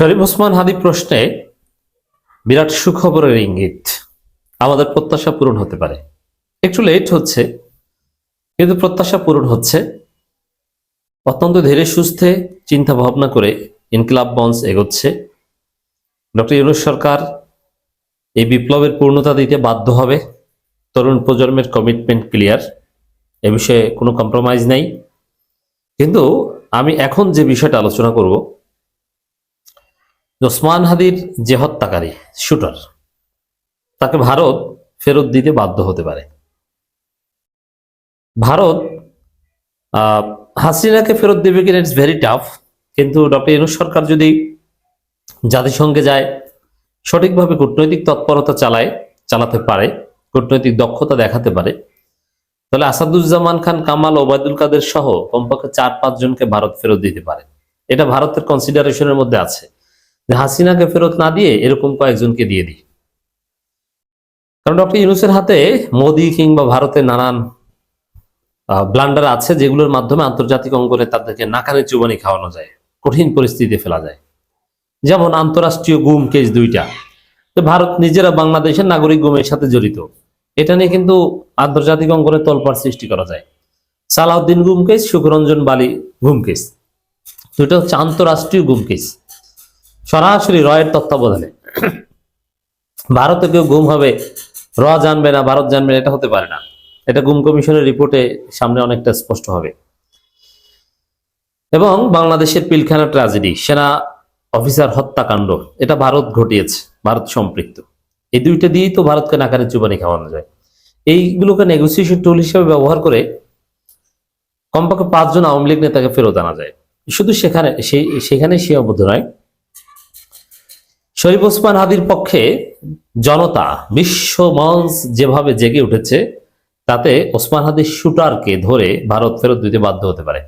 শরীফ ওসমান হাদি প্রশ্নে বিরাট সুখবরের ইঙ্গিত। আমাদের প্রত্যাশা পূরণ হতে পারে। একটু লেট হচ্ছে, কিন্তু প্রত্যাশা পূরণ হচ্ছে। অত্যন্ত ধীরে সুস্থে চিন্তা ভাবনা করে ইনকিলাব মঞ্চ এগোচ্ছে। ডক্টর ইউনুস সরকার এই বিপ্লবের পূর্ণতা দিতে বাধ্য হবে। তরুণ প্রজন্মের কমিটমেন্ট ক্লিয়ার এ বিষয়ে কোনো কম্প্রোমাইজ নেই। কিন্তু আমি এখন যে বিষয়টা আলোচনা করব ওসমান হাদির যে হত্যাকারী, শুটার, তাকে ভারত ফেরত দিতে বাধ্য হতে পারে। ভারত হাসিনাকে ফেরত দেবে কিনা ইটস ভেরি টাফ কিন্তু ডক্টর ইউনুস সরকার যদি জাতিসংঘে যায়, সঠিকভাবে কূটনৈতিক তৎপরতা চালায়, চালাতে পারে, কূটনৈতিক দক্ষতা দেখাতে পারে, তাহলে আসাদুজ্জামান খান, কামাল, ওবায়দুল কাদের সহ কমপক্ষে চার পাঁচ জনকে ভারত ফেরত দিতে পারে। এটা ভারতের কনসিডারেশনের মধ্যে আছে। হাসিনাকে ফেরত না দিয়ে এরকম কয়েকজনকে দিয়ে দিই। কারণ ডক্টর ইউনুসের হাতে মোদি কিংবা ভারতের নানান ব্লান্ডার আছে যেগুলোর মাধ্যমে আন্তর্জাতিক অঙ্গনে তাদেরকে নাকারে চুবানি খাওয়ানো যায়, কঠিন পরিস্থিতিতে ফেলা যায়। যেমন আন্তরাষ্ট্রীয় গুম কেস দুইটা। ভারত নিজেরা বাংলাদেশের নাগরিক গুমের সাথে জড়িত। এটা নিয়ে কিন্তু আন্তর্জাতিক অঙ্গনে তলপাড় সৃষ্টি করা যায়। সালাউদ্দিন গুম কেস, সুখরঞ্জন বালি গুম কেস। দুটো হচ্ছে আন্তরাষ্ট্রীয় গুম কেস। সরাসরি রয়ের তত্ত্বাবধানে। ভারতে কেউ গুম হবে, র জানবে না, ভারত জানবে না, এটা হতে পারে না। এটা গুম কমিশনের রিপোর্টে সামনে অনেকটা স্পষ্ট হবে। এবং বাংলাদেশের পিলখানা ট্র্যাজেডি, সেনা অফিসার হত্যাকাণ্ড, এটা ভারত ঘটিয়েছে, ভারত সম্পৃক্ত। এই দুইটা দিয়েই তো ভারতকে নাকারে চুবানি খাওয়ানো যায়। এইগুলোকে নেগোসিয়েশন টুল হিসেবে ব্যবহার করে কমপক্ষে পাঁচজন আওয়ামী লীগ নেতাকে ফেরত আনা যায়। শুধু সেখানে সেই সেখানে সীমাবদ্ধ নয় শরীফ ওসমান হাদির পক্ষে জনতা, বিশ্ব মঞ্চ যেভাবে জেগে উঠেছে, তাতে ওসমান হাদির শুটারকে ধরে ভারত ফেরত দিতে বাধ্য হতে পারে।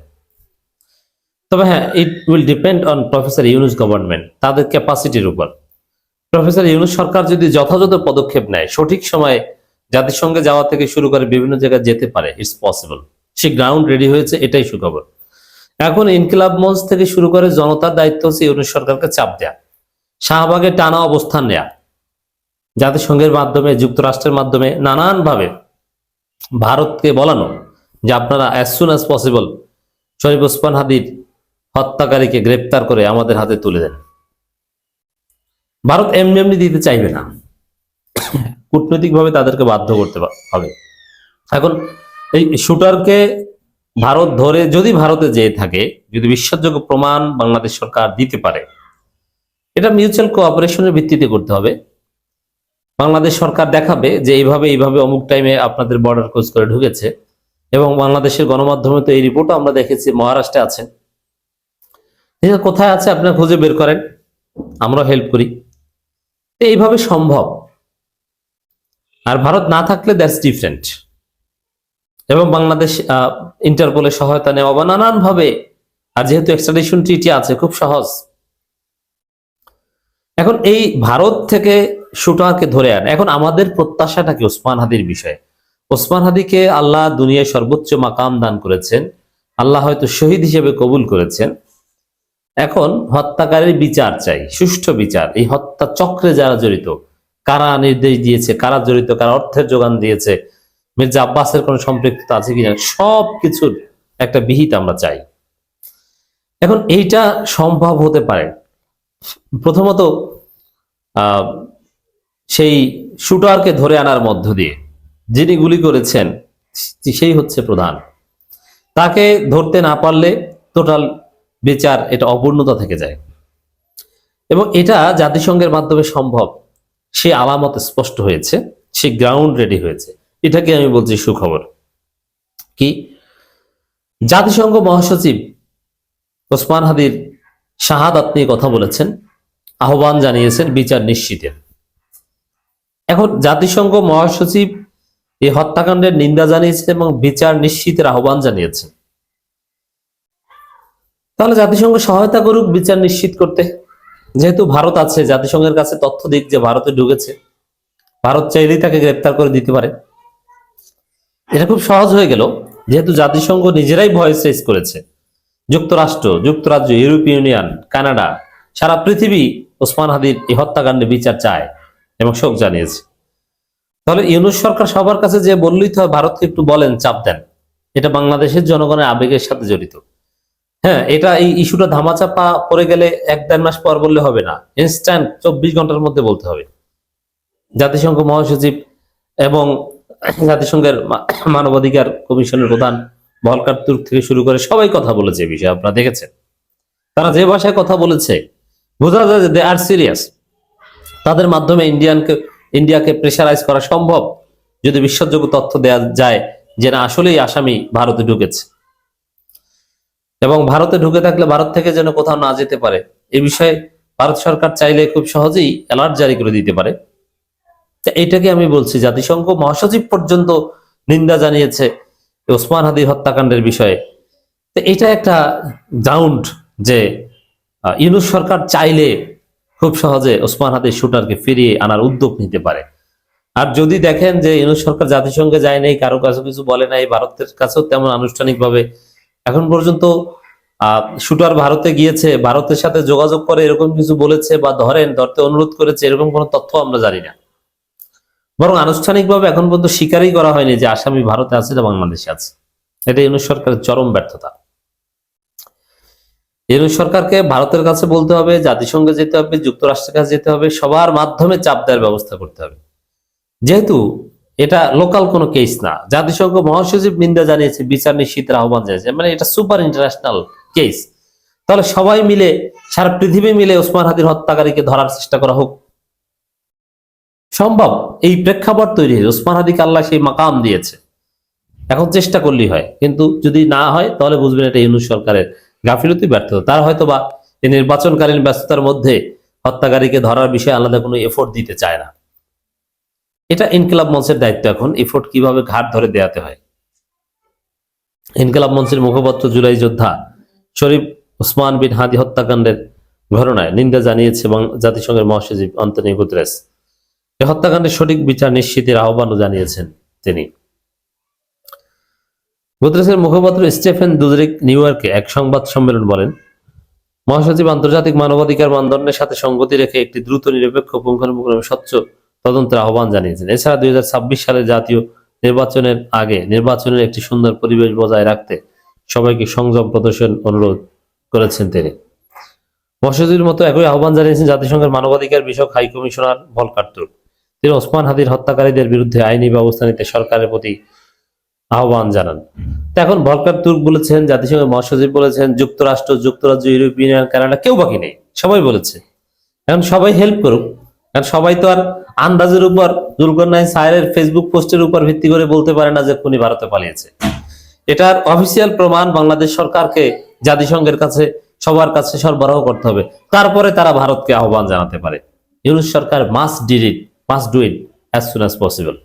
তবে হ্যাঁ it will depend on professor Yunus government তাদের ক্যাপাসিটির উপর। প্রফেসর ইউনুস সরকার যদি যথাযথ পদক্ষেপ নেয়, সঠিক সময়ে জাতিসংঘে যাওয়া থেকে শুরু করে বিভিন্ন জায়গায় যেতে পারে ইটস পসিবল সে গ্রাউন্ড রেডি হয়েছে, এটাই সুখবর। এখন ইনকিলাব মঞ্চ থেকে শুরু করে জনতার দায়িত্ব হচ্ছে ইউনুস সরকারকে চাপ দেয়া। শাহবাগে টানা অবস্থান নেয়া। জাতিসংঘের মাধ্যমে, যুক্তরাষ্ট্রের মাধ্যমে নানানভাবে ভারতকে বলানো যে আপনারা as soon as possible Sharif Osman হাদির হত্যাকারীকে গ্রেপ্তার করে আমাদের হাতে তুলে দেন। ভারত এমনি এমনি দিতে চাইবে না। কূটনৈতিকভাবে তাদেরকে বাধ্য করতে হবে। এখন এই শুটারকে ভারত ধরে যদি ভারতে যেয়ে থাকে, যদি বিশ্বাসযোগ্য প্রমাণ বাংলাদেশ সরকার দিতে পারে এটা মিউচুয়াল কোঅপারেশনের ভিত্তিতে করতে হবে। বাংলাদেশ সরকার দেখাবে যে এইভাবে এইভাবে অমুক টাইমে আপনাদের বর্ডার ক্রস করে ঢুকেছে এবং বাংলাদেশের গণমাধ্যমে তো এই রিপোর্টও আমরা দেখেছি, মহারাষ্ট্রে আছে। কোথায় আছে আপনারা খুঁজে বের করেন, আমরা হেল্প করি। এইভাবে সম্ভব। আর ভারত না থাকলে দ্যাটস ডিফারেন্ট এবং বাংলাদেশ ইন্টারপোলের সহায়তা নেওয়া বা নানানভাবে, আর যেহেতু এক্সট্রাডিশন ট্রিটি আছে, খুব সহজ। এখন এই ভারত থেকে শুটারকে ধরে আন। এখন আমাদের প্রত্যাশাটা কি ওসমান হাদির বিষয়ে? ওসমান হাদিকে আল্লাহ দুনিয়ায় সর্বোচ্চ মাকাম দান করেছেন। আল্লাহ হয়তো শহীদ হিসেবে কবুল করেছেন। এখন হত্যাকারীর বিচার চাই, সুষ্ঠু বিচার। এই হত্যা চক্রে যারা জড়িত, কারা নির্দেশ দিয়েছে, কারা জড়িত, কারা অর্থের যোগান দিয়েছে, মির্জা আব্বাসের কোনো সম্পৃক্ততা আছে কিনা সব কিছুর একটা বিহিত আমরা চাই। এখন এইটা সম্ভব হতে পারে। প্রথমত সেই শুটারকে ধরে আনার মধ্য দিয়ে যিনি গুলি করেছেন, সেই হচ্ছে প্রধান। তাকে ধরতে না পারলে টোটাল বিচার, এটা অপূর্ণতা থেকে যায়। এবং এটা জাতিসংঘের মাধ্যমে সম্ভব, সে আলামত স্পষ্ট হয়েছে, সে গ্রাউন্ড রেডি হয়েছে। এটাকে আমি বলছি সুখবর। কি? জাতিসংঘ মহাসচিব ওসমান হাদির শাহাদাত নিয়ে কথা বলেছেন, আহ্বান জানিয়েছেন বিচার নিশ্চিতের এখন জাতিসংঘ মহাসচিব এই হত্যাকাণ্ডের নিন্দা জানিয়েছেন এবং বিচার নিশ্চিতের আহ্বান জানিয়েছেন। তাহলে জাতিসংঘ সহায়তা করুক বিচার নিশ্চিত করতে। যেহেতু ভারত আছে, জাতিসংঘের কাছে তথ্য দিক যে ভারতে ঢুকেছে, ভারত চাইলেই তাকে গ্রেপ্তার করে দিতে পারে। এটা খুব সহজ হয়ে গেল, যেহেতু জাতিসংঘ নিজেরাই ভয়েস রেজ করেছে। যুক্তরাষ্ট্র, যুক্তরাজ্য, ইউরোপীয় ইউনিয়ন, কানাডা, সারা পৃথিবী ওসমান হাদির এই হত্যাকাণ্ডে বিচার চায় এবং শোক জানিয়েছে। তাহলে ইউনুস সরকার সবার কাছে যে বললেই তো ভারতকে একটু বলেন, চাপ দেন। এটা বাংলাদেশের জনগণের আবেগের সাথে জড়িত। হ্যাঁ এটা এই ইস্যুটা ধামাচাপা পড়ে গেলে এক দেড় মাস পর বললে হবে না। ইনস্ট্যান্ট চব্বিশ ঘণ্টার মধ্যে বলতে হবে। জাতিসংঘ মহাসচিব এবং জাতিসংঘের মানবাধিকার কমিশনের প্রধান ভলকার থেকে শুরু করে সবাই কথা বলেছে বিষয়ে। আপনারা দেখেছেন। তারা যে ভাষায় কথা বলেছে, বোঝা যায় যে দে আর সিরিয়াস তাদের মাধ্যমে ইন্ডিয়ানকে, ইন্ডিয়াকে প্রেশারাইজ করা সম্ভব। যদি বিশ্বাসযোগ্য তথ্য দেওয়া যায় যে না, আসলেই আসামি ভারতে ঢুকেছে। এবং ভারতে ঢুকে থাকলে ভারত থেকে যেন কোথাও না যেতে পারে, এ বিষয়ে ভারত সরকার চাইলে খুব সহজেই অ্যালার্ট জারি করে দিতে পারে। তা এইটাকে আমি বলছি, জাতিসংঘ মহাসচিব পর্যন্ত নিন্দা জানিয়েছে। ওসমান হাদির হত্যাকাণ্ডের বিষয়ে। তো এটা একটা গ্রাউন্ড যে ইউনুস সরকার চাইলে খুব সহজে ওসমান হাদির শুটারকে ফিরিয়ে আনার উদ্যোগ নিতে পারে। আর যদি দেখেন যে ইউনুস সরকার জাতিসংঘে যায় নাই, কারও কাছে কিছু বলে নাই, ভারতের কাছেও তেমন আনুষ্ঠানিকভাবে এখন পর্যন্ত শুটার ভারতে গিয়েছে, ভারতের সাথে যোগাযোগ করে এরকম কিছু বলেছে বা ধরেন, ধরতে অনুরোধ করেছে, এরকম কোনো তথ্য আমরা জানি না। বরং আনুষ্ঠানিকভাবে এখন পর্যন্ত স্বীকারই করা হয়নি যে আসামি ভারতে আছে না বাংলাদেশে আছে। এটা ইউনুস সরকারের চরম ব্যর্থতা। ইউনুস সরকারকে ভারতের কাছে বলতে হবে, জাতিসংঘে যেতে হবে, যুক্তরাষ্ট্রের কাছে যেতে হবে, সবার মাধ্যমে চাপ দেওয়ার ব্যবস্থা করতে হবে। যেহেতু এটা লোকাল কোনো কেস না, জাতিসংঘ মহাসচিব নিন্দা জানিয়েছে, বিচার নিশ্চিতের আহ্বান জানিয়েছে মানে এটা সুপার ইন্টারন্যাশনাল কেস। তাহলে সবাই মিলে, সারা পৃথিবী মিলে ওসমান হাদির হত্যাকারীকে ধরার চেষ্টা করা হোক সম্ভব, এই প্রেক্ষাপট তৈরি হয়েছে ওসমান হাদিকে আল্লাহ সেই মাকাম দিয়েছে। এখন চেষ্টা করলেই হয়, কিন্তু যদি না হয়, তাহলে বুঝবেন এটা ইউনুস সরকারের গাফিলতি ব্যর্থতা। তারা হয়তো বা এই নির্বাচনকালীন ব্যস্ততার মধ্যে হত্যাকারীকে ধরার বিষয়ে আলাদা কোনো এফোর্ট দিতে চায় না। এটা ইনকিলাব মঞ্চের দায়িত্ব এখন এফোর্ট কীভাবে ঘাট ধরে দেয়াতে হয়। ইনকিলাব মঞ্চের মুখপাত্র জুলাই যোদ্ধা শরীফ ওসমান বিন হাদি হত্যাকাণ্ডের ঘটনায় নিন্দা জানিয়েছে এবং জাতিসংঘের মহাসচিব অন্তনিও গুতরেস। এই হত্যাকাণ্ডের সঠিক বিচার নিশ্চিতের আহ্বানও জানিয়েছেন তিনি। গুতরেসের মুখপাত্র স্টেফেন দুজরিক নিউ ইয়র্কে এক সংবাদ সম্মেলন বলেন, মহাসচিব আন্তর্জাতিক মানবাধিকার মানদণ্ডের সাথে সঙ্গতি রেখে একটি দ্রুত নিরপেক্ষ পুঙ্খানুপুঙ্খ স্বচ্ছ তদন্তের আহ্বান জানিয়েছেন। এছাড়া দুই হাজার ছাব্বিশ সালের জাতীয় নির্বাচনের আগে নির্বাচনের একটি সুন্দর পরিবেশ বজায় রাখতে সবাইকে সংযম প্রদর্শন অনুরোধ করেছেন তিনি। মহাসচিবের মতো একই আহ্বান জানিয়েছেন জাতিসংঘের মানবাধিকার বিষয়ক হাই কমিশনার ভলকার তুর্ক তিনি ওসমান হাদির হত্যাকারীদের বিরুদ্ধে আইনি ব্যবস্থা নিতে সরকারের প্রতি আহ্বান জানান। এখন ভলকার তুর্ক বলেছেন, জাতিসংঘের মহাসচিব বলেছেন, যুক্তরাষ্ট্র, যুক্তরাজ্য ইউরোপিয়ান ইউনিয়ন, কানাডা, কেউ বাকি নেই। সবাই বলেছে। এখন সবাই হেল্প করুক। কারণ সবাই তো আর আন্দাজের উপর দুর্গনায় সায়ের ফেসবুক পোস্টের উপর ভিত্তি করে বলতে পারে না যে খুনি ভারতে পালিয়েছে। এটার অফিসিয়াল প্রমাণ বাংলাদেশ সরকারকে, জাতিসংঘের কাছে, সবার কাছে সরবরাহ করতে হবে। তারপরে তারা ভারতকে আহ্বান জানাতে পারে। ইউনুস সরকার must did it must do it as soon as possible